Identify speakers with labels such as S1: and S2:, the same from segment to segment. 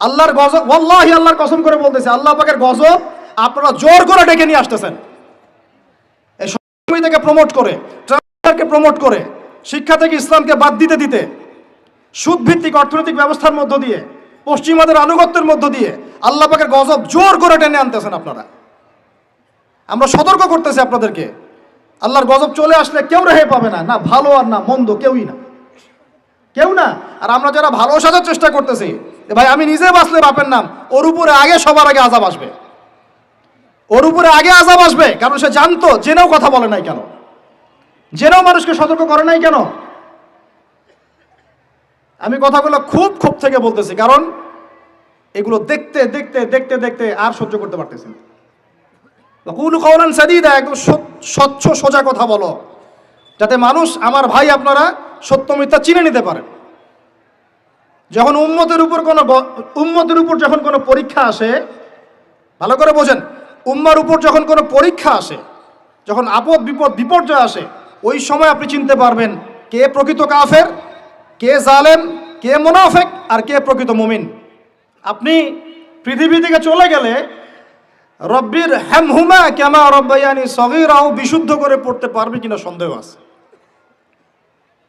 S1: আল্লাহর গজব, ওয়াল্লাহি আল্লাহর কসম করে বলতেছে, আল্লাহ পাকের গজব আপনারা জোর করে ডেকে নিয়ে আসতেছেন। এই প্রমোট করে, ট্রান্সফারকে প্রমোট করে, শিক্ষা থেকে ইসলামকে বাদ দিতে দিতে সুদ ভিত্তিক অর্থনৈতিক ব্যবস্থার মধ্য দিয়ে, পশ্চিমাদের আনুগত্যের মধ্য দিয়ে আল্লাহ পাকের গজব জোর করে টেনে আনতেছেন আপনারা। আমরা সতর্ক করতেছি আপনাদেরকে, আল্লাহর গজব চলে আসলে কেউ রেহে পাবে না। না, ভালো আর না, মন্দ কেউই না। কেউ না। আর আমরা যারা ভালো সাজার চেষ্টা করতেছি ভাই, আমি নিজে বাঁচলে বাপের নাম। ওর উপরে আগে, সবার আগে আজাব আসবে। ওর উপরে আগে আজাব আসবে, কারণ সে জানতো, জেনেও কথা বলে নাই কেন? জেনেও মানুষকে সতর্ক করে নাই কেন? আমি কথাগুলো খুব ক্ষোভ থেকে বলতেছি, কারণ এগুলো দেখতে দেখতে দেখতে দেখতে আর সহ্য করতে পারতেছি একদম স্বচ্ছ, সোজা কথা বলো। যাতে মানুষ, আমার ভাই আপনারা সত্য মিথ্যা চিনে নিতে পারে যখন উম্মতের উপর কোনো উম্মতের উপর যখন কোনো পরীক্ষা আসে, ভালো করে বোঝেন, উম্মার উপর যখন কোনো পরীক্ষা আসে, যখন আপদ বিপদ বিপর্যয় আসে, ওই সময় আপনি চিনতে পারবেন কে প্রকৃত কাফের, কে জালেম, কে মোনাফেক আর কে প্রকৃত মুমিন। আপনি পৃথিবী থেকে চলে গেলে রব্বির হ্যামহুমা কেমা রব্বাইয়ানি সগিরাও বিশুদ্ধ করে পড়তে পারবে কিনা সন্দেহ আছে।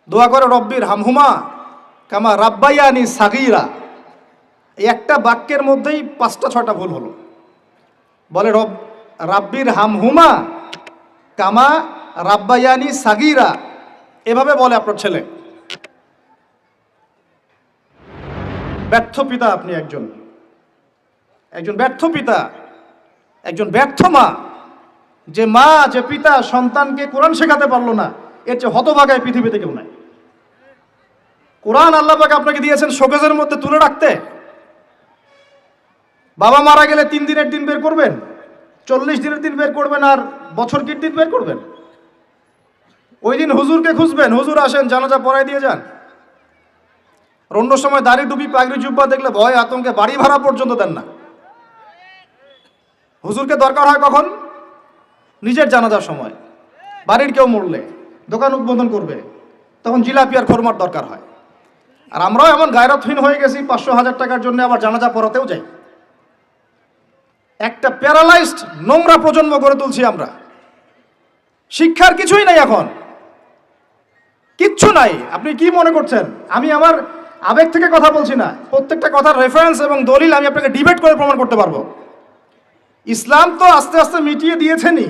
S1: দোয়া করে রব্বির হামহুমা কামা রাব্বাইয়ানি সাগিরা। এই একটা বাক্যের মধ্যেই পাঁচটা ছটা ভুল হলো। বলে, রব, রাব্বির হামহুমা কামা রাব্বাইয়ানি সাগিরা। এভাবে বলে আপনার ছেলে। ব্যর্থ পিতা আপনি একজন। একজন ব্যর্থ পিতা, একজন ব্যর্থ মা। যে মা, যে পিতা সন্তানকে কোরআন শেখাতে পারল না, এর চেয়ে হতভাগায় পৃথিবীতে কেউ নাই। কোরআন আল্লাহ পাক আপনাকে দিয়েছেন শোকেজের মধ্যে তুলে রাখতে। বাবা মারা গেলে তিন দিনের দিন বের করবেন, চল্লিশ দিনের দিন বের করবেন আর বছর কির দিন বের করবেন। ওই দিন হুজুরকে খুঁজবেন, হুজুর আসেন, জানাজা পড়াই দিয়ে যান। অন্য সময় দাড়ি টুপি, পাগড়ি, জুব্বা দেখলে ভয়, আতঙ্কে বাড়ি ভাড়া পর্যন্ত দেন না। হুজুরকে দরকার হয় কখন? নিজের জানাজার সময়। বাড়ির কেউ মরলে, দোকান উদ্বোধন করবে, তখন জিলাপি আর খোরমার দরকার হয়। আর আমরাও এমন গায়রতহীন হয়ে গেছি, পাঁচশো হাজার টাকার জন্য আবার জানাজা পড়াতেও যাই। একটা প্যারালাইজড নোংরা প্রজন্ম গড়ে তুলছি আমরা। শিক্ষার কিছুই নাই এখন। কিচ্ছু নাই। আপনি কি মনে করছেন? আমি আমার আবেগ থেকে কথা বলছি না। প্রত্যেকটা কথার রেফারেন্স এবং দলিল আমি আপনাকে ডিবেট করে প্রমাণ করতে পারব। ইসলাম তো আস্তে আস্তে মিটিয়ে দিয়েছেনই।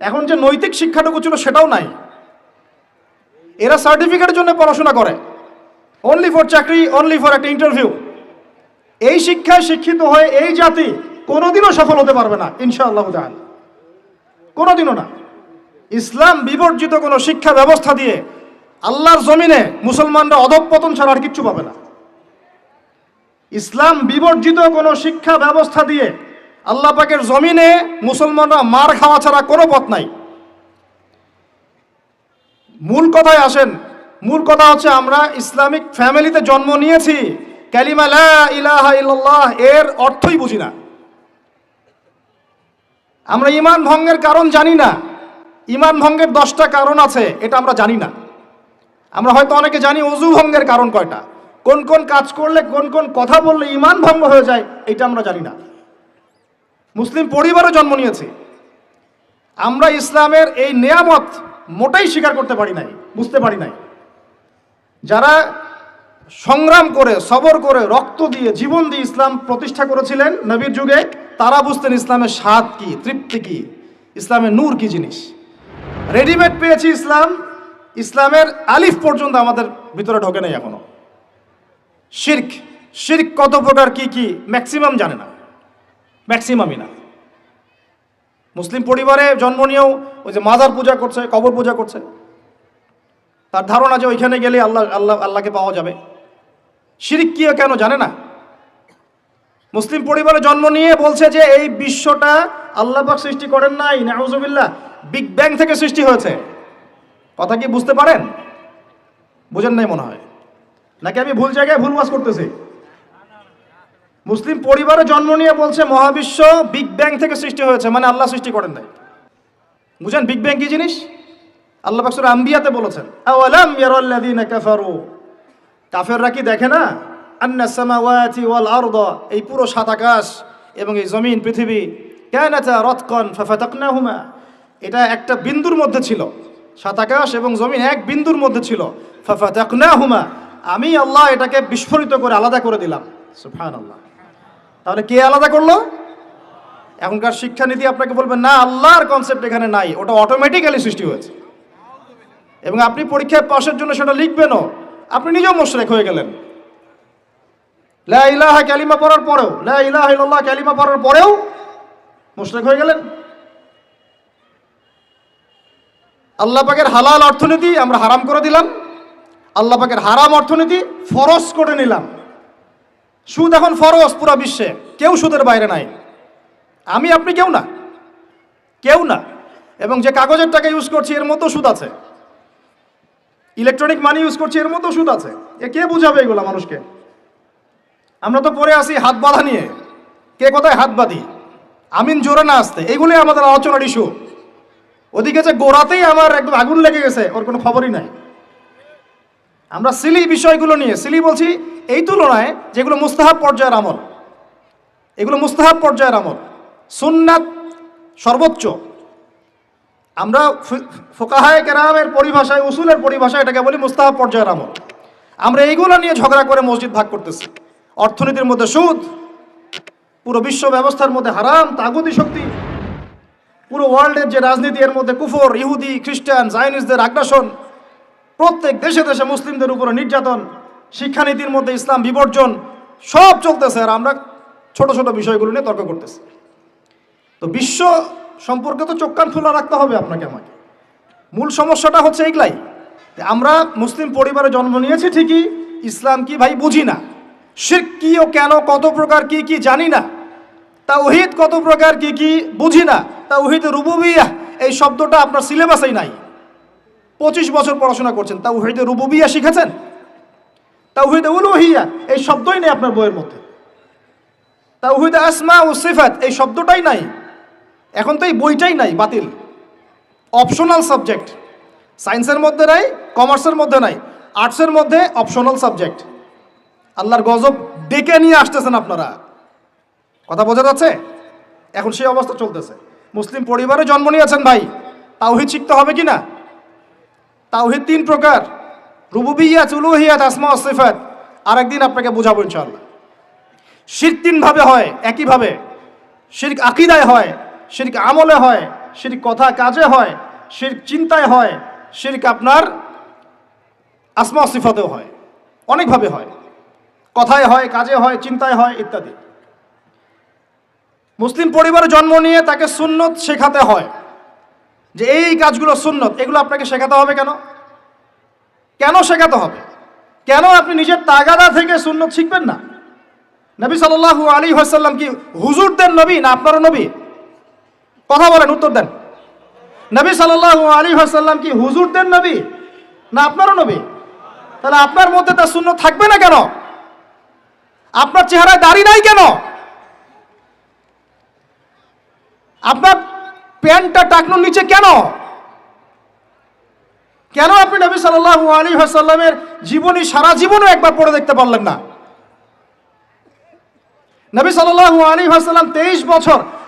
S1: এখন যে নৈতিক শিক্ষাটুকু ছিল সেটাও নাই। এরা সার্টিফিকেটের জন্য পড়াশোনা করে। অনলি ফর চাকরি অনলি ফর একটা ইন্টারভিউ এই শিক্ষায় শিক্ষিত হয়ে এই জাতি কোনোদিনও সফল হতে পারবে না, ইনশাআল্লাহ তাআলা। কোনোদিনও না। ইসলাম বিবর্জিত কোনো শিক্ষা ব্যবস্থা দিয়ে আল্লাহর জমিনে মুসলমানরা অধঃপতন ছাড়া আর কিচ্ছু পাবে না। ইসলাম বিবর্জিত কোনো শিক্ষা ব্যবস্থা দিয়ে আল্লাহ পাকের জমিনে মুসলমানরা মার খাওয়া ছাড়া কোনো পথ নাই। মূল কথায় আসেন মূল কথা হচ্ছে আমরা ইসলামিক ফ্যামিলিতে জন্ম নিয়েছি। ক্যালিমা ইলাহা এর অর্থই বুঝি না। আমরা ইমান ভঙ্গের কারণ জানি না। ইমান ভঙ্গের দশটা কারণ আছে, এটা আমরা জানি না। আমরা হয়তো অনেকে জানি অজু ভঙ্গের কারণ কয়টা। কোন কোন কাজ করলে, কোন কোন কথা বললে ইমান ভঙ্গ হয়ে যায়, এটা আমরা জানি না। মুসলিম পরিবারে জন্ম নিয়েছি। আমরা ইসলামের এই নেয়ামত মোটাই স্বীকার করতে পারি নাই, বুঝতে পারি নাই। যারা সংগ্রাম করে, সবর করে, রক্ত দিয়ে, জীবন দিয়ে ইসলাম প্রতিষ্ঠা করেছিলেন নবীর যুগে, তারা বুঝতেন ইসলামের স্বাদ কি, তৃপ্তি কি, ইসলামের নূর কি জিনিস। রেডিমেড পেয়েছি ইসলাম, ইসলামের আলিফ পর্যন্ত আমাদের ভিতরে ঢোকে নাই এখনও। শির্ক শির্ক কত প্রকার কি কি ম্যাক্সিমাম জানে না ম্যাক্সিমামই না। মুসলিম পরিবারে জন্ম নিয়েও ওই যে মাজার পূজা করছে, কবর পূজা করছে তার ধারণা যে ওইখানে গেলে আল্লাহ আল্লাহ, আল্লাহকে পাওয়া যাবে। শিরিক কি কেন জানে না? মুসলিম পরিবারে জন্ম নিয়ে বলছে যে এই বিশ্বটা আল্লাহ পাক সৃষ্টি করেন নাই, নাউজুবিল্লাহ, বিগ ব্যাং থেকে সৃষ্টি হয়েছে। কথা কি বুঝতে পারেন? বোঝেন নাই মনে হয়। নাকি আমি ভুল জায়গায় ভুল বাস করতেছি? মুসলিম পরিবারে জন্ম নিয়ে বলছে মহাবিশ্ব বিগ ব্যাং থেকে সৃষ্টি হয়েছে মানে আল্লাহ সৃষ্টি করেন নাই। বুঝেন বিগ ব্যাং কি জিনিস? আল্লাহ পাকসুর আম্বিয়াতে বলেছেন, আওয়ালাম ইয়ারাল্লাযীনা কাফারু? কাফেররা কি দেখে না? আন্না সামাওয়াতি ওয়াল আরদা, এই পুরো সাত আকাশ এবং এই জমিন, পৃথিবী, কানাতা রতকন ফাফাতাকনাহুমা, এটা একটা বিন্দুর মধ্যে ছিল। সাত আকাশ এবং জমিন এক বিন্দুর মধ্যে ছিল। ফাফাতাকনাহুমা, আমি আল্লাহ এটাকে বিস্ফোরিত করে আলাদা করে দিলাম। সুবহানাল্লাহ। তাহলে কে আলাদা করল? এখনকার শিক্ষানীতি আপনাকে বলবেন না, আল্লাহর কনসেপ্ট এখানে নাই। ওটা অটোমেটিক্যালি সৃষ্টি হয়েছে। এবং আপনি পরীক্ষায় পাশের জন্য সেটা লিখবেনও। আপনি নিজেও মোশরেক হয়ে গেলেন। লা ক্যালিমা পড়ার পরেও, লা ক্যালিমা পড়ার পরেও মোশরেক হয়ে গেলেন। আল্লাহ পাকের হালাল অর্থনীতি আমরা হারাম করে দিলাম। আল্লাহ পাকের হারাম অর্থনীতি ফরজ করে নিলাম। সুদ এখন ফরজ পুরো বিশ্বে। কেউ সুদের বাইরে নাই। আমি, আপনি কেউ না। কেউ না। এবং যে কাগজের টাকা ইউজ করছি, এর মতো সুদ আছে। ইলেকট্রনিক মানি ইউজ করছি, এর মতো সুদ আছে। এ কে বুঝাবে এগুলো মানুষকে? আমরা তো পরে আসি হাত বাঁধা নিয়ে। কে কোথায় হাত বাঁধি? আমিন জোরে না আসতে। এইগুলোই আমাদের আলোচনার ইস্যু ওদিকে যে গোড়াতেই আমার একদম আগুন লেগে গেছে, ওর কোনো খবরই নাই। আমরা সিলি বিষয়গুলো নিয়ে সিলি বলছি এই তুলনায় যেগুলো মুস্তাহাব পর্যায়ের আমল। এগুলো মুস্তাহাব পর্যায়ের আমল। সুন্নাত সর্বোচ্চ। আমরা ফোকাহায় কেরামের পরিভাষায়, উসুলের পরিভাষায় এটাকে বলি মুস্তাহাব পর্যায়ের আমল। আমরা এইগুলো নিয়ে ঝগড়া করে মসজিদ ভাগ করতেছি। অর্থনীতির মধ্যে সুদ, পুরো বিশ্ব ব্যবস্থার মধ্যে হারাম তাগুদি শক্তি, পুরো ওয়ার্ল্ডের যে রাজনীতি এর মধ্যে কুফর, ইহুদি, খ্রিস্টান জাইনিসদের আগ্রাসন, প্রত্যেক দেশে দেশে মুসলিমদের উপরে নির্যাতন, শিক্ষানীতির মধ্যে ইসলাম বিবর্জন, সব চলতেছে। আর আমরা ছোট ছোট বিষয়গুলো নিয়ে তর্ক করতেছি। তো বিশ্ব সম্পর্কে তো চোখ কান খোলা রাখতে হবে আপনাকে আমাকে। মূল সমস্যাটা হচ্ছে এইগুলাই। আমরা মুসলিম পরিবারে জন্ম নিয়েছি ঠিকই, ইসলাম কি ভাই বুঝি না। শির কি ও কেন, কত প্রকার কি কি জানি না। তা তাওহিদ কত প্রকার কি কি বুঝি না। তা তাওহিদ রুবুবিয়া, এই শব্দটা আপনার সিলেবাসেই নাই। পঁচিশ বছর পড়াশোনা করছেন, তাওহিদ রুবুবিয়া শিখেছেন? তা তাওহিদ উলুহিয়া, এই শব্দই নেই আপনার বইয়ের মধ্যে। তা তাওহিদ আসমা ও সিফাত, এই শব্দটাই নাই। এখন তো এই বইটাই নাই, বাতিল। অপশনাল সাবজেক্ট সায়েন্সের মধ্যে নাই কমার্সের মধ্যে নাই আর্টসের মধ্যে অপশনাল সাবজেক্ট আল্লাহর গজব ডেকে নিয়ে আসতেছেন আপনারা। কথা বোঝা যাচ্ছে? এখন সেই অবস্থা চলতেছে। মুসলিম পরিবারে জন্ম নিয়েছেন ভাই। তাওহিদ শিখতে হবে কি না? তাওহিদ তিন প্রকার। রুবুবিয়াত, উলুহিয়াত, আসমা সিফাত। আরেকদিন আপনাকে বোঝাবো ইনশাআল্লাহ। শির তিনভাবে হয়, একইভাবে। শির আকিদায় হয় শিরক আমলে হয়, শিরক কথা কাজে হয়, শিরক চিন্তায় হয়, শিরক আপনার আসমা সিফাতেও হয়, অনেকভাবে হয়। কথায় হয়, কাজে হয়, চিন্তায় হয়, ইত্যাদি। মুসলিম পরিবারে জন্ম নিয়ে তাকে সুন্নত শেখাতে হয়। যে এই কাজগুলো সুন্নত, এগুলো আপনাকে শেখাতে হবে কেন? কেন শেখাতে হবে? কেন আপনি নিজের তাগাদা থেকে সুন্নত শিখবেন না? নবী সাল্লাল্লাহু আলী হাসাল্লাম কি হুজুরদের নবী না আপনারও নবী? কথা বলেন, উত্তর দেন। নবী সাল্লাল্লাহু আলী হাসাল্লাম কি হুজুরদের নবী? না আপনারও নবী? তাহলে আপনার মধ্যে তার শূন্য থাকবে না কেন? আপনার চেহারায় দাড়ি নাই কেন? আপনার প্যান্টটা টাকনোর নিচে কেন? কেন আপনি নবী সাল্লাল্লাহু আলী হাসাল্লামের জীবনী, সারা জীবনও একবার পড়ে দেখতে পারলেন না? নবী সাল্লাল্লাহু আলী হাসাল্লাম তেইশ বছর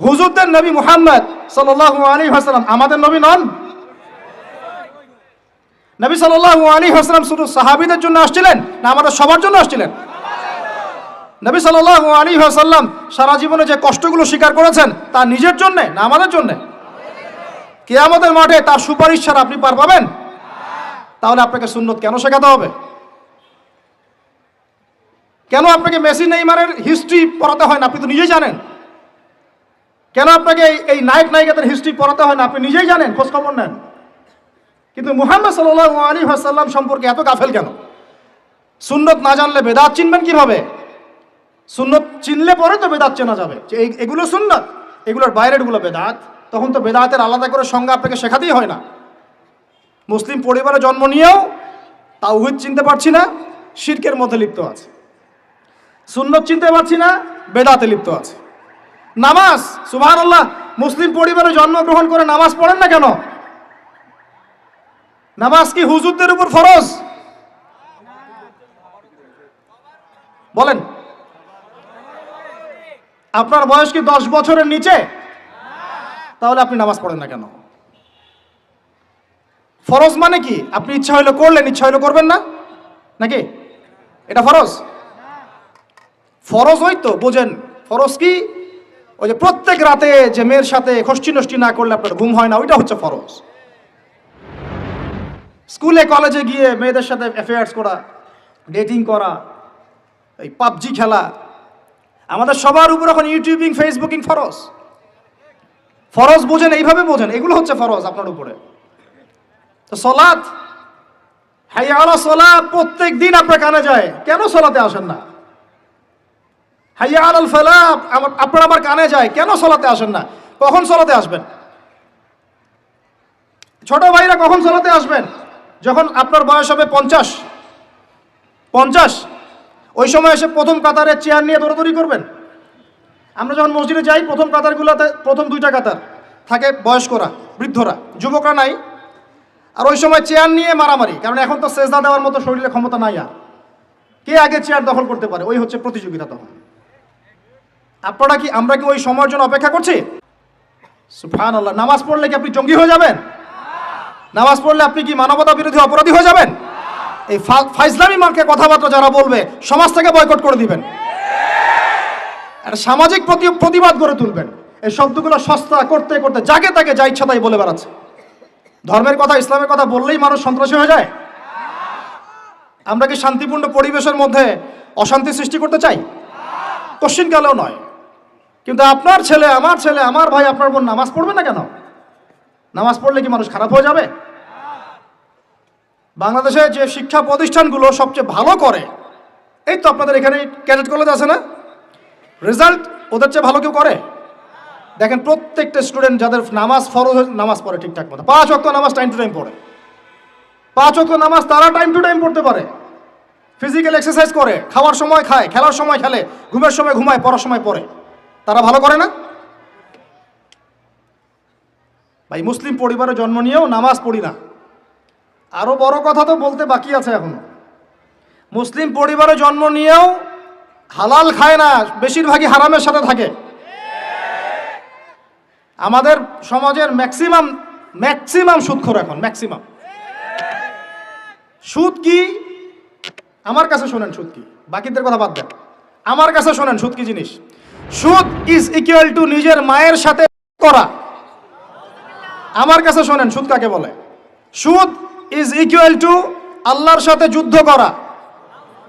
S1: হুজুরদের নবী মুহাম্মদ সাল্লাল্লাহু আলাইহি ওয়াসাল্লাম আমাদের নবী নন? নবী সাল্লাল্লাহু শুধু সাহাবিদের জন্য আসছিলেন না আমাদের সবার জন্য আসছিলেন? নবী সাল্লাল্লাহু আলী হাসাল্লাম সারা জীবনে যে কষ্টগুলো স্বীকার করেছেন তা নিজের জন্যে না আমাদের জন্যে? কেয়ামতের মাঠে তার সুপারিশ ছাড়া আপনি পার পাবেন? তাহলে আপনাকে সুন্নত কেন শেখাতে হবে? কেন আপনাকে মেসি নেইমারের হিস্ট্রি পড়াতে হয় না আপনি তো নিজেই জানেন? কেন আপনাকে এই- নায়ক নায়িকাদের হিস্ট্রি পড়াতে হয় না? আপনি নিজেই জানেন খোঁজ খবর নেন। কিন্তু মুহাম্মদ সাল্লাহ আলী হাসাল্লাম সম্পর্কে এত গাফেল কেন? সুন্নত না জানলে বেদাত চিনবেন কীভাবে? সুন্নত চিনলে পরে তো বেদাত চেনা যাবে। যে এগুলো সুন্নত, এগুলোর বাইরেরগুলো বেদাত। তখন তো বেদাতের আলাদা করে সংজ্ঞা আপনাকে শেখাতেই হয় না। মুসলিম পরিবারে জন্ম নিয়েও তা তাওহিদ চিনতে পারছি না, শিরকের মধ্যে লিপ্ত আছে। সুন্নত চিনতে পারছি না, বেদাতে লিপ্ত আছে। নামাজ সুবহান আল্লাহ মুসলিম পরিবারে জন্মগ্রহণ করে নামাজ পড়েন না কেন? নামাজ কি হুজুরদের উপর ফরজ? বলেন। আপনার বয়স কি দশ বছরের নিচে? তাহলে আপনি নামাজ পড়েন না কেন? ফরজ মানে কি? আপনি ইচ্ছা হইলে করলেন, ইচ্ছা হইলে করবেন না? নাকি? এটা ফরজ? ফরজ ওই তো, বোঝেন। ফরজ কি? ওই যে প্রত্যেক রাতে যে মেয়ের সাথে খষ্টি নষ্টি না করলে আপনার ঘুম হয় না, ওইটা হচ্ছে ফরজ। স্কুলে, কলেজে গিয়ে মেয়েদের সাথে অ্যাফেয়ার্স করা ডেটিং করা, এই পাবজি খেলা, আমাদের সবার উপর এখন ইউটিউবিং, ফেসবুকিং ফরজ। ফরজ বোঝেন, এইভাবে বোঝেন, এগুলো হচ্ছে ফরজ আপনার উপরে। তো সলাৎ হাইয়ালা সলা প্রত্যেক দিন আপনার কানে যায়, কেন সলাতে আসেন না? হাইয়া আল ফেলা আমার, আপনার আবার কানে যায়, কেন সলাতে আসেন না? কখন সলাতে আসবেন? ছোট ভাইরা কখন সলাতে আসবেন? যখন আপনার বয়স হবে পঞ্চাশ। পঞ্চাশ। ওই সময় এসে প্রথম কাতারে চেয়ার নিয়ে দৌড়াদৌড়ি করবেন? আমরা যখন মসজিদে যাই, প্রথম কাতারগুলোতে, প্রথম দুইটা কাতার থাকে বয়স্করা, বৃদ্ধরা, যুবকরা নাই। আর ওই সময় চেয়ার নিয়ে মারামারি, কারণ এখন তো সেজদা দেওয়ার মতো শরীরে ক্ষমতা নাই আর। কে আগে চেয়ার দখল করতে পারে? ওই হচ্ছে প্রতিযোগিতা তখন। আপনারা কি আমরা কি ওই সময়ের জন্য অপেক্ষা করছি? সুফান আল্লাহ নামাজ পড়লে কি আপনি জঙ্গি হয়ে যাবেন? নামাজ পড়লে আপনি কি মানবতা বিরোধী অপরাধী হয়ে যাবেন? এই ফাইজলামি মার্কে কথাবার্তা যারা বলবে সমাজ থেকে বয়কট করে দিবেন। সামাজিক প্রতি- প্রতিবাদ গড়ে তুলবেন। এই শব্দগুলো সস্তা করতে করতে যাকে তাকে যা ইচ্ছা তাই বলে বেড়াচ্ছে। ধর্মের কথা, ইসলামের কথা বললেই মানুষ সন্ত্রাসী হয়ে যায়। আমরা কি শান্তিপূর্ণ পরিবেশের মধ্যে অশান্তি সৃষ্টি করতে চাই? কোশ্চিন কালেও নয়। কিন্তু আপনার ছেলে, আমার ছেলে, আমার ভাই, আপনার বোন নামাজ পড়বে না কেন? নামাজ পড়লে কি মানুষ খারাপ হয়ে যাবে? বাংলাদেশে যে শিক্ষা প্রতিষ্ঠানগুলো সবচেয়ে ভালো করে, এই তো আপনাদের এখানে ক্যাডেট কলেজ আছে না? রেজাল্ট ওদের চেয়ে ভালো কেউ করে? দেখেন প্রত্যেকটা স্টুডেন্ট যাদের নামাজ ফরজ নামাজ পড়ে ঠিকঠাক মতো। পাঁচ অক্ট নামাজ টাইম টু টাইম পড়ে। পাঁচ অক্ট নামাজ তারা টাইম টু টাইম পড়তে পারে। ফিজিক্যাল এক্সারসাইজ করে, খাওয়ার সময় খায়, খেলার সময় খেলে, ঘুমের সময় ঘুমায়, পড়ার সময় পড়ে। তারা ভালো করে না? ভাই, মুসলিম পরিবারে জন্ম নিয়েও নামাজ পড়ি না। আরও বড় কথা তো বলতে বাকি আছে এখনও। মুসলিম পরিবারে জন্ম নিয়েও হালাল খায় না, বেশিরভাগই হারামের সাথে থাকে। আমাদের সমাজের ম্যাক্সিমাম ম্যাক্সিমাম সুদখোর এখন ম্যাক্সিমাম সুদ কি? আমার কাছে শোনেন সুদ কি। বাকিদের কথা বাদ দেন। আমার কাছে শোনেন সুদ কি জিনিস? সুদ ইজ ইকুয়াল টু নিজের মায়ের সাথে করা। আমার কাছে শোনেন, সুদ কাকে বলে? সুদ ইজ ইকুয়াল টু আল্লাহর সাথে যুদ্ধ করা।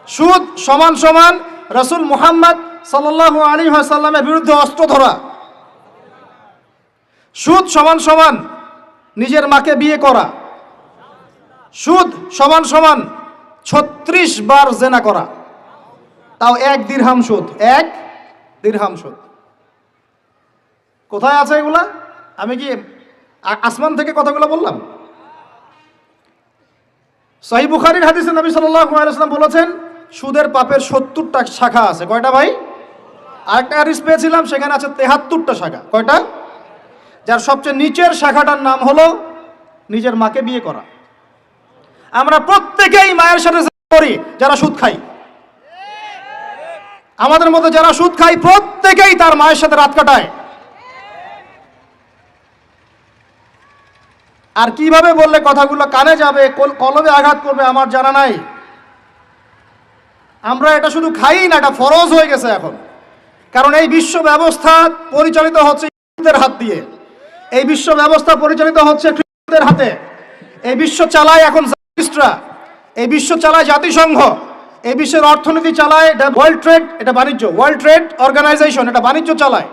S1: সুদ সমান সমান রসুল মুহাম্মদ সাল্লাল্লাহু আলী সাল্লামের বিরুদ্ধে অস্ত্র ধরা। সুদ সমান সমান নিজের মাকে বিয়ে করা। সুদ সমান সমান ছত্রিশ বার জেনা করা। তাও এক দিরহাম সুদ, এক দিরহাম সুদ কোথায় আছে এগুলা? আমি কি আসমান থেকে কথাগুলো বললাম? সহি বুখারির হাদিসে নবী ওয়াসাল্লাম বলেছেন, সুদের পাপের সত্তরটা শাখা আছে। কয়টা ভাই? আরেকটা হাদিস পেয়েছিলাম, সেখানে আছে তেহাত্তরটা শাখা। কয়টা? যার সবচেয়ে নিচের শাখাটার নাম হলো নিজের মাকে বিয়ে করা। আমরা প্রত্যেকেই মায়ের সাথে করি, যারা সুদ খাই আমাদের মধ্যে যারা সুদ খাই প্রত্যেকেই তার মায়ের সাথে রাত কাটায়। আর কীভাবে বললে কথাগুলো কানে যাবে কল- কলবে আঘাত করবে আমার জানা নাই। আমরা এটা শুধু খাই না, এটা ফরজ হয়ে গেছে এখন। কারণ এই বিশ্ব ব্যবস্থা পরিচালিত হচ্ছে হাত দিয়ে। এই বিশ্ব ব্যবস্থা পরিচালিত হচ্ছে হাতে। এই বিশ্ব চালায় এখন এই বিশ্ব চালায় জাতিসংঘ। এই বিশ্বের অর্থনীতি চালায়, এটা ওয়ার্ল্ড ট্রেড এটা বাণিজ্য। ওয়ার্ল্ড ট্রেড অর্গানাইজেশন এটা বাণিজ্য চালায়।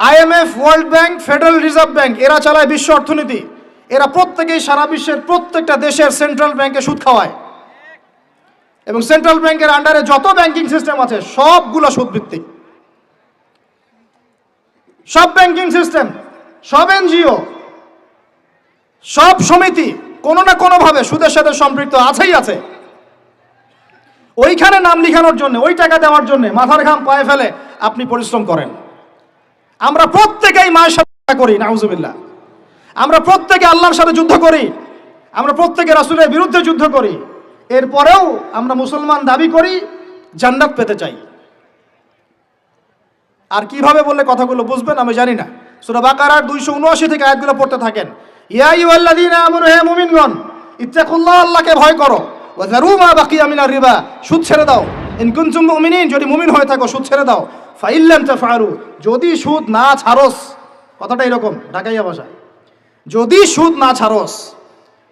S1: IMF world bank federal reserve bank এরা চালায় বিশ্ব অর্থনীতি। এরা প্রত্যেকেই সারা বিশ্বের প্রত্যেকটা দেশের সেন্ট্রাল ব্যাংকে সুদ খাওয়ায়। এবং সেন্ট্রাল ব্যাংকের আন্ডারে যত ব্যাংকিং সিস্টেম আছে, সবগুলো সুদ ভিত্তিক সব ব্যাংকিং সিস্টেম সব এনজিও, সব সমিতি, কোনো না কোনোভাবে সুদের সাথে সম্পৃক্ত আছেই আছে। ওইখানে নাম লিখানোর জন্য, ওই টাকা দেওয়ার জন্য মাথার ঘাম পায়ে ফেলে আপনি পরিশ্রম করেন। আমরা প্রত্যেকেই মায়ের সাথে করি, নাউজুবিল্লাহ। আমরা প্রত্যেকে আল্লাহর সাথে যুদ্ধ করি, আমরা প্রত্যেকে রাসূলের বিরুদ্ধে যুদ্ধ করি। এরপরেও আমরা মুসলমান দাবি করি, জান্নাত পেতে চাই। আর কীভাবে বললে কথাগুলো বুঝবেন আমি জানি না। সূরা বাকারার দুইশো উনআশি থেকে আয়াতগুলো পড়তে থাকেন, ইয়া আইয়ুহাল্লাযীনা আমানু, হে মুমিনগণ, ইত্তাকুল্লাহ, আল্লাহকে ভয় করো। ওয়া মা বাকিয়া মিনার রিবা, সুদ ছেড়ে দাও। ইন কুনতুম মুমিনিন, যদি মুমিন হয়ে থাকো, সুদ ছেড়ে দাও। ফাইল্লাম তাফআলু, যদি সুদ না ছাড়স, কথাটা এরকম, ঢাকাইয়া ভাষায়। যদি সুদ না ছাড়স,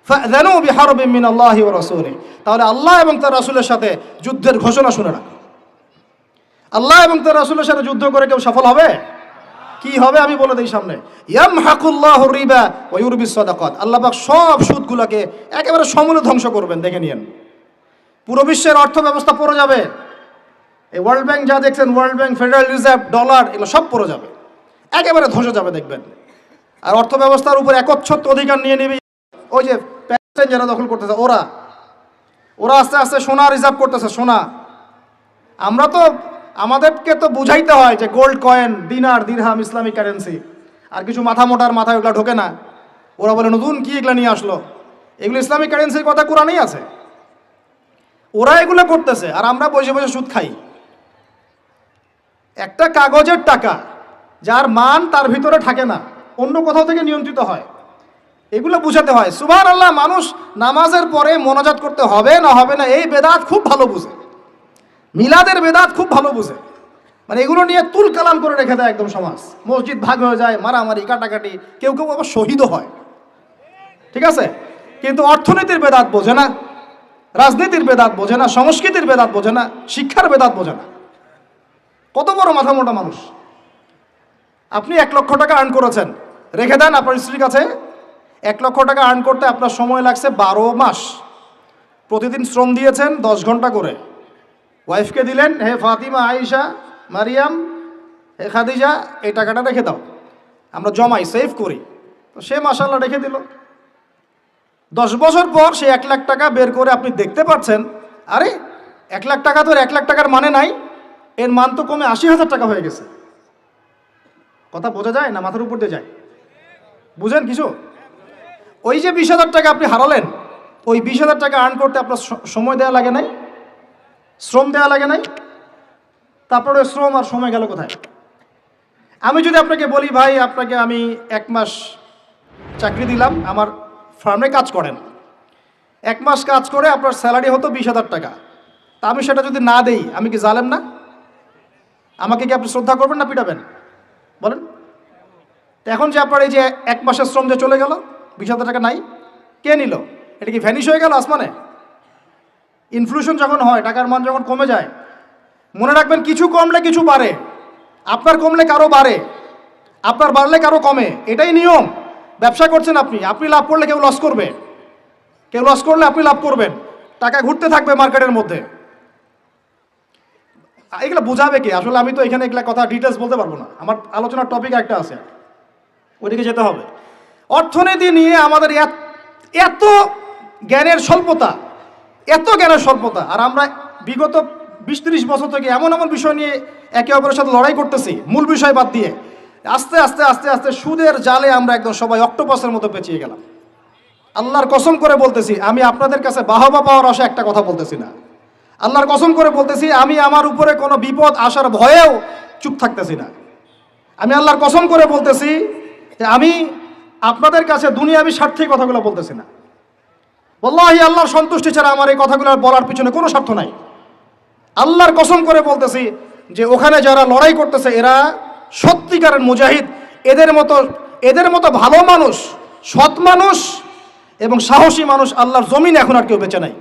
S1: ফাযানু বিহারবিন মিনাল্লাহি ওয়া রাসূলিহি, তাহলে আল্লাহ এবং তার রাসূলের সাথে যুদ্ধের ঘোষণা শুনে রাখো। আল্লাহ এবং তার রাসূলের সাথে যুদ্ধ করে কেউ সফল হবে? কি হবে আমি বলে দিই সামনে। ইয়াম হাকুল্লাহ রিবা ও ইউরবিস সাদাকাত। আল্লাহ পাক সব সুদগুলোকে একেবারে সমূলে ধ্বংস করবেন, দেখে নিয়েন। পুরো বিশ্বের অর্থ ব্যবস্থা পড়ে যাবে। এই ওয়ার্ল্ড ব্যাংক যা দেখছেন world bank federal reserve dollar এগুলো সব পড়ে যাবে। একেবারে ধ্বসে যাবে, দেখবেন। আর অর্থ ব্যবস্থার উপর একচ্ছত্ব অধিকার নিয়ে নেবে। ওই যে প্যাসেঞ্জার যারা দখল করতেছে, ওরা। ওরা আস্তে আস্তে সোনা রিজার্ভ করতেছে, সোনা। আমরা তো আমাদেরকে তো বুঝাইতে হয় যে গোল্ড কয়েন দিনার দিরহাম ইসলামিক কারেন্সি আর কিছু মাথা মোটার মাথায় ওগুলো ঢোকে না। ওরা বলে, নতুন কি এগুলো নিয়ে আসলো? এগুলো ইসলামিক কারেন্সির কথা কোরআনেই আছে। ওরা এগুলো করতেছে, আর আমরা বসে বসে সুদ খাই। একটা কাগজের টাকা, যার মান তার ভিতরে থাকে না, অন্য কোথাও থেকে নিয়ন্ত্রিত হয়। এগুলো বুঝাতে হয়। সুবাহ আল্লাহ মানুষ নামাজের পরে মোনাজাত করতে হবে না হবে না, এই বেদাত খুব ভালো বুঝে। মিলাদের বেদাত খুব ভালো বুঝে। মানে এগুলো নিয়ে তুল কালাম করে রেখে দেয় একদম সমাজ। মসজিদ ভাগ হয়ে যায়, মারামারি, কাটাকাটি, কেউ কেউ আবার শহীদও হয়। ঠিক আছে? কিন্তু অর্থনীতির বেদাত বোঝে না, রাজনীতির বেদাত বোঝে না, সংস্কৃতির বেদাত বোঝে না, শিক্ষার বেদাত বোঝে না। কত বড় মাথা মোটা মানুষ। আপনি এক লক্ষ টাকা আর্ন করেছেন। রেখে দেন আপনার স্ত্রীর কাছে। এক লক্ষ টাকা আর্ন করতে আপনার সময় লাগছে বারো মাস। প্রতিদিন শ্রম দিয়েছেন দশ ঘণ্টা করে। ওয়াইফকে দিলেন, হে ফাতিমা, আয়েশা, মারিয়াম, হে খাদিজা, এই টাকাটা রেখে দাও। আমরা জমাই সেভ করি। তো সে মাসাল্লাহ রেখে দিল। দশ বছর পর সে এক লাখ টাকা বের করে আপনি দেখতে পাচ্ছেন। আরে, এক লাখ টাকা তো এক লাখ টাকার মানে নাই। এর মান তো কমে আশি হাজার টাকা হয়ে গেছে। কথা বোঝা যায় না মাথার উপর দিয়ে যায়? বুঝেন কিছু? ওই যে বিশ হাজার টাকা আপনি হারালেন, ওই বিশ হাজার টাকা আর্ন করতে আপনার সময় দেওয়া লাগে নাই? শ্রম দেওয়া লাগে নাই? তারপরে শ্রম আর সময় গেল কোথায়? আমি যদি আপনাকে বলি, ভাই, আপনাকে আমি এক মাস চাকরি দিলাম, আমার ফার্মে কাজ করেন। এক মাস কাজ করে আপনার স্যালারি হতো বিশ হাজার টাকা। তা আমি সেটা যদি না দেই, আমি কি জালেম না? আমাকে কি আপনি শ্রদ্ধা করবেন না পিটাবেন? বলেন। এখন যে আপনার এই যে এক মাসের শ্রম যে চলে গেল, বিশ হাজার টাকা নাই, কে নিল? এটা কি ভ্যানিশ হয়ে গেল আসমানে? ইনফ্লুশন যখন হয়, টাকার মান যখন কমে যায়, মনে রাখবেন কিছু কমলে কিছু বাড়ে, আপনার কমলে কারও বাড়ে, আপনার বাড়লে কারও কমে, এটাই নিয়ম। ব্যবসা করছেন আপনি আপনি লাভ করলে কেউ লস করবে। কেউ লস করলে আপনি লাভ করবেন। টাকা ঘুরতে থাকবে মার্কেটের মধ্যে। এগুলো বোঝাবে কি? আসলে আমি তো এখানে এগুলা কথা ডিটেলস বলতে পারব না। আমার আলোচনার টপিক একটা আছে। ওইদিকে যেতে হবে। অর্থনীতি নিয়ে আমাদের এত- জ্ঞানের স্বল্পতা এত জ্ঞানের স্বল্পতা। আর আমরা বিগত বিশ ত্রিশ বছর থেকে এমন এমন বিষয় নিয়ে একে অপরের সাথে লড়াই করতেছি, মূল বিষয় বাদ দিয়ে। আস্তে আস্তে আস্তে আস্তে সুদের জালে আমরা একদম সবাই অক্টোপাসের মতো পেঁচিয়ে গেলাম। আল্লাহর কসম করে বলতেছি, আমি আপনাদের কাছে বাহবা পাওয়ার আশা একটা কথা বলতেছি না। আল্লাহর কসম করে বলতেছি, আমি আমার উপরে কোনো বিপদ আসার ভয়েও চুপ থাকতেছি না। আমি আল্লাহর কসম করে বলতেছি যে আমি আপনাদের কাছে দুনিয়াবি স্বার্থে এই কথাগুলো বলতেছি না। বল্লাহি আল্লাহর সন্তুষ্টি ছাড়া আমার এই কথাগুলো বলার পিছনে কোনো স্বার্থ নাই। আল্লাহর কসম করে বলতেছি যে ওখানে যারা লড়াই করতেছে, এরা সত্যিকারের মুজাহিদ। এদের মতো এদের মতো ভালো মানুষ, সৎ মানুষ এবং সাহসী মানুষ আল্লাহর জমিন এখন আর কেউ বেঁচে নাই।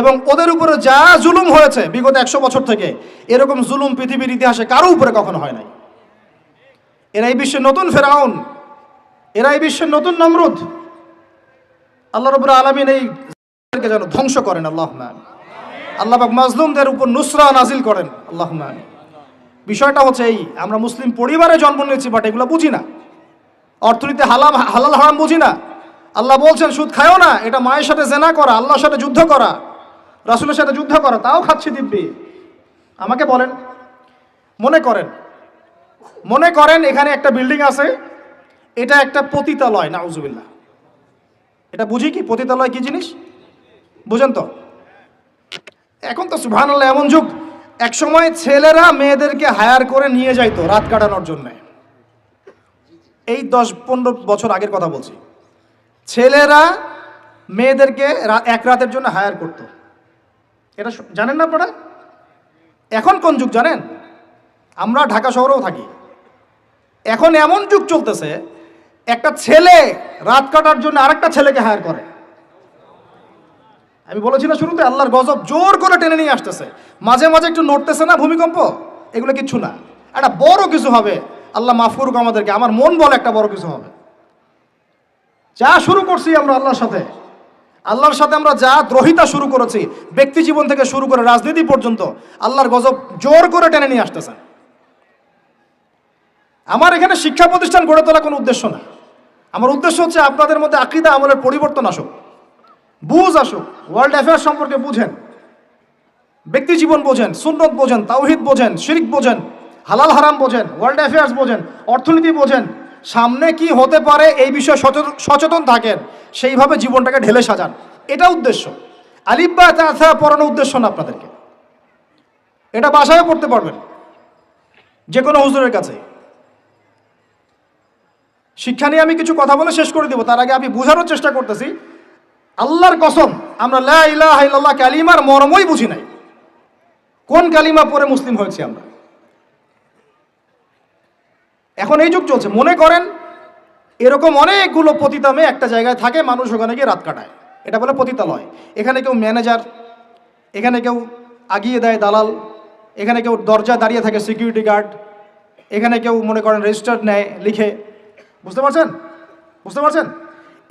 S1: এবং ওদের উপরে যা জুলুম হয়েছে বিগত একশো বছর থেকে, এরকম জুলুম পৃথিবীর ইতিহাসে কারও উপরে কখনো হয় নাই। এরা এই বিশ্বের নতুন ফেরাউন এরা এই বিশ্বের নতুন নমরুদ। আল্লাহ রবুর আলমিন এই যেন ধ্বংস করেন আল্লাহ আল্লাহ পাক মাজলুমদের উপর নুসরা নাজিল করেন আল্লাহ বিষয়টা হচ্ছে এই, আমরা মুসলিম পরিবারে জন্ম নিয়েছি বাট এগুলো বুঝি না। অর্থনীতি হালাম হালাল হারাম বুঝি না। আল্লাহ বলছেন, সুদ খায়ও না, এটা মায়ের সাথে জেনা করা, আল্লাহর সাথে যুদ্ধ করা, রাসুলের সাথে যুদ্ধ করা, তাও খাচ্ছি দিব্যি। আমাকে বলেন, মনে করেন মনে করেন এখানে একটা বিল্ডিং আছে, এটা একটা পতিতালয় না নাউজুবিল্লাহ। এটা বুঝি কি পতিতালয় কি জিনিস? বুঝেন তো। এখন তো সুবহান এমন যুগ। এক সময় ছেলেরা মেয়েদেরকে হায়ার করে নিয়ে যাইতো রাত কাটানোর জন্য। এই দশ পনেরো বছর আগের কথা বলছি। ছেলেরা মেয়েদেরকে এক রাতের জন্য হায়ার করতো। এটা জানেন না আপনারা? এখন কোন যুগ জানেন? আমরা ঢাকা শহরেও থাকি। এখন এমন যুগ চলতেছে একটা ছেলে রাত কাটার জন্য আরেকটা ছেলেকে হায়ার করে। আমি বলেছি না শুরুতে, আল্লাহর গজব জোর করে টেনে নিয়ে আসতেছে। মাঝে মাঝে একটু নড়তেছে না ভূমিকম্প? এগুলো কিচ্ছু না। একটা বড় কিছু হবে। আল্লাহ মাফ করুক আমাদেরকে। আমার মন বলে একটা বড় কিছু হবে। যা শুরু করছি আমরা আল্লাহর সাথে। আল্লাহর সাথে আমরা যা দ্রোহিতা শুরু করেছি, ব্যক্তি জীবন থেকে শুরু করে রাজনীতি পর্যন্ত, আল্লাহর গজব জোর করে টেনে নিয়ে আসতেছেন আমার এখানে শিক্ষা প্রতিষ্ঠান গড়ে তোলা কোনো উদ্দেশ্য না। আমার উদ্দেশ্য হচ্ছে আপনাদের মধ্যে আকিদা আমলের পরিবর্তন আসুক। বুঝ আসুক। ওয়ার্ল্ড অ্যাফেয়ার্স সম্পর্কে বুঝেন। ব্যক্তি জীবন বোঝেন, সুন্নত বোঝেন, তাওহিদ বোঝেন, শিরিক বোঝেন, হালাল হারাম বোঝেন ওয়ার্ল্ড অ্যাফেয়ার্স বোঝেন, অর্থনীতি বোঝেন, সামনে কি হতে পারে এই বিষয়ে সচেতন থাকেন, সেইভাবে জীবনটাকে ঢেলে সাজান। এটা উদ্দেশ্য। আলিব্বা তাথা পড়ানোর উদ্দেশ্য না আপনাদেরকে। এটা বাসায় পড়তে পারবেন। যে কোনো হুজুরের কাছে। শিক্ষা নিয়ে আমি কিছু কথা বলে শেষ করে দেবো, তার আগে আমি বোঝানোর চেষ্টা করতেছি। আল্লাহর কসম, আমরা লা ইলাহা ইল্লাল্লাহ কালিমার মর্মই বুঝি নাই। কোন কালিমা পরে মুসলিম হয়েছি আমরা? এখন এই যুগ চলছে, মনে করেন এরকম অনেকগুলো পতিতা মেয়ে একটা জায়গায় থাকে, মানুষ ওখানে গিয়ে রাত কাটায়। এটা বলে পতিতালয়। এখানে কেউ ম্যানেজার, এখানে কেউ আগিয়ে দেয় দালাল, এখানে কেউ দরজা দাঁড়িয়ে থাকে সিকিউরিটি গার্ড এখানে কেউ মনে করেন রেজিস্টার নেয়, লিখে। বুঝতে পারছেন? বুঝতে পারছেন?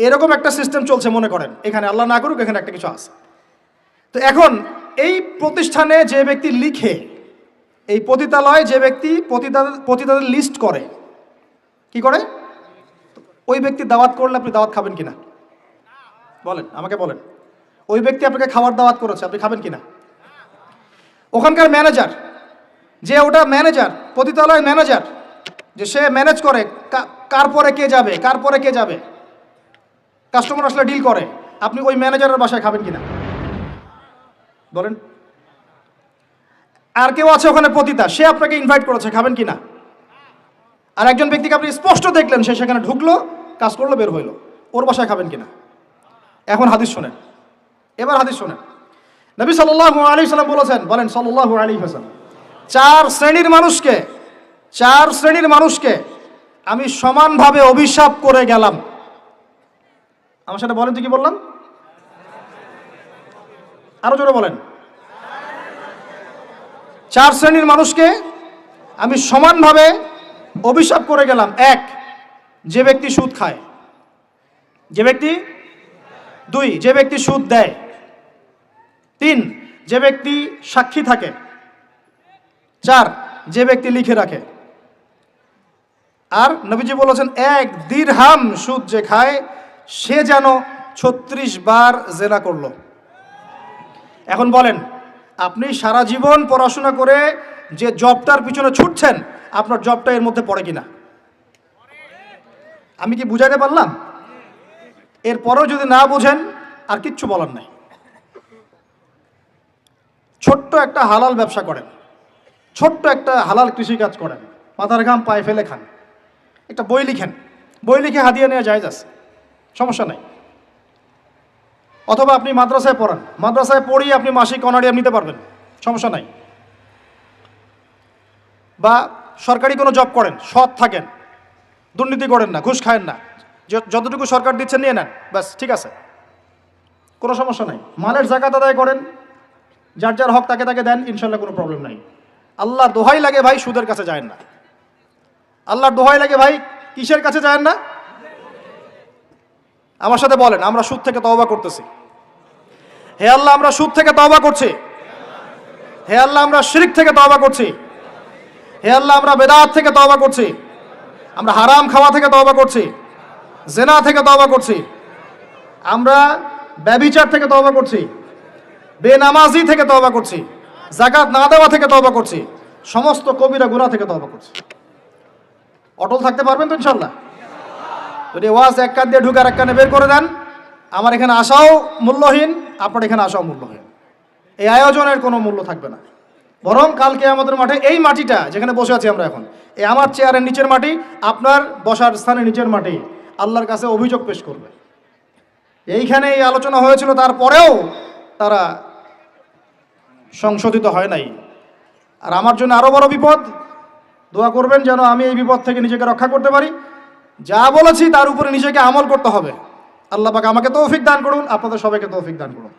S1: এরকম একটা সিস্টেম চলছে মনে করেন। এখানে আল্লাহ না করুক, এখানে একটা কিছু আছে। তো এখন এই প্রতিষ্ঠানে যে ব্যক্তি লিখে, এই পতিতালয়ে যে ব্যক্তি পতিতাদের লিস্ট করে, কি করে? ওই ব্যক্তি দাওয়াত করলে আপনি দাওয়াত খাবেন কিনা? বলেন, আমাকে বলেন। ওই ব্যক্তি আপনাকে খাবার দাওয়াত করেছে, আপনি খাবেন কিনা? ওখানকার ম্যানেজার যে ওটা ম্যানেজার পতিতালয় ম্যানেজার যে সে ম্যানেজ করে কার পরে কে যাবে, কার পরে কে যাবে? কাস্টমার আসলে ডিল করে। আপনি ওই ম্যানেজারের বাসায় খাবেন কিনা? বলেন। আর কেউ আছে ওখানে পতিতা, সে আপনাকে ইনভাইট করেছে, খাবেন কিনা? আর একজন ব্যক্তিকে আপনি স্পষ্ট দেখলেন, সে সেখানে ঢুকলো, কাজ করল, বের হইল। ওর বাসায় খাবেন কিনা? এখন হাদিস শোনেন। এবার হাদিস শোনেন। নবী সাল্লাল্লাহু আলাইহি সাল্লাম বলেছেন, বলেন সাল্লাল্লাহু আলাইহি ওয়াসাল্লাম, চার শ্রেণির মানুষকে, চার শ্রেণির মানুষকে আমি সমানভাবে অভিশাপ করে গেলাম। আমার সাথে বলেন তো কি বললাম? আরও জোরে বলেন। চার শ্রেণির মানুষকে আমি সমানভাবে অভিশাপ করে গেলাম। এক, যে ব্যক্তি সুদ খায়। যে ব্যক্তি? দুই, যে ব্যক্তি সুদ দেয়। তিন, যে ব্যক্তি সাক্ষী থাকে। চার, যে ব্যক্তি লিখে রাখে। আর নবীজি বলেছেন, এক দীর্হাম সুদ যে খায়, সে যেন ছত্রিশ বার জেনা করল। এখন বলেন, আপনি সারা জীবন পড়াশোনা করে যে জবটার পিছনে ছুটছেন, আপনার জবটা এর মধ্যে পড়ে কিনা? আমি কি বুঝাইতে পারলাম? এরপরেও যদি না বোঝেন, আর কিচ্ছু বলার নাই। ছোট্ট একটা হালাল ব্যবসা করেন, ছোট্ট একটা হালাল কৃষিকাজ করেন, মাথার ঘাম পায়ে ফেলে খান। একটা বই লিখেন। বই লিখে হাদিয়া নেওয়া যায় আছে, সমস্যা নাই। অথবা আপনি মাদ্রাসায় পড়ান, মাদ্রাসায় পড়িয়ে আপনি মাসিক অনারিয়াম নিতে পারবেন, সমস্যা নাই। বা সরকারি কোনো জব করেন, সৎ থাকেন, দুর্নীতি করেন না, ঘুষ খায়েন না যতটুকু সরকার দিচ্ছে নিয়ে নেন, ব্যাস, ঠিক আছে। কোনো সমস্যা নাই। মালের জাকাত আদায় করেন, যার যার হক তাকে তাকে দেন, ইনশাল্লাহ কোনো প্রবলেম নাই। আল্লাহ দোহাই লাগে ভাই, সুদের কাছে যায় না। আল্লাহর দোহাই লাগে ভাই কিসের কাছে যায় না আমার সাথে বলেন আমরা সুদ থেকে তওবা করতেছি হে আল্লাহ আমরা সুদ থেকে তওবা করছি হে আল্লাহ আমরা শিরিক থেকে তওবা করছি হে আল্লাহ আমরা বেদাত থেকে তওবা করছি আমরা হারাম খাওয়া থেকে তওবা করছি জেনা থেকে তওবা করছি আমরা ব্যভিচার থেকে তওবা করছি বেনামাজি থেকে তওবা করছি জাকাত না দেওয়া থেকে তওবা করছি সমস্ত কবিরা গুনাহ থেকে তওবা করছি অটল থাকতে পারবেন তো ইনশাল্লাহ যদি ওয়াজ এক কান দিয়ে ঢুকার এক কানে বের করে দেন, আমার এখানে আসাও মূল্যহীন, আপনার এখানে আসাও মূল্যহীন। এই আয়োজনের কোনো মূল্য থাকবে না। বরং কালকে আমাদের মাঠে এই মাটিটা যেখানে বসে আছি আমরা এখন, এই আমার চেয়ারের নিচের মাটি, আপনার বসার স্থানের নিচের মাটি, আল্লাহর কাছে অভিযোগ পেশ করবে। এইখানে এই আলোচনা হয়েছিল, তারপরেও তারা সংশোধিত হয় নাই। আর আমার জন্য আরও বড় বিপদ দোয়া করবেন যেন আমি এই বিপদ থেকে নিজেকে রক্ষা করতে পারি। যা বলেছি তার উপরে নিজেকে আমল করতে হবে। আল্লাহ পাক আমাকে তৌফিক দান করুন, আপনাদের সবাইকে তৌফিক দান করুন।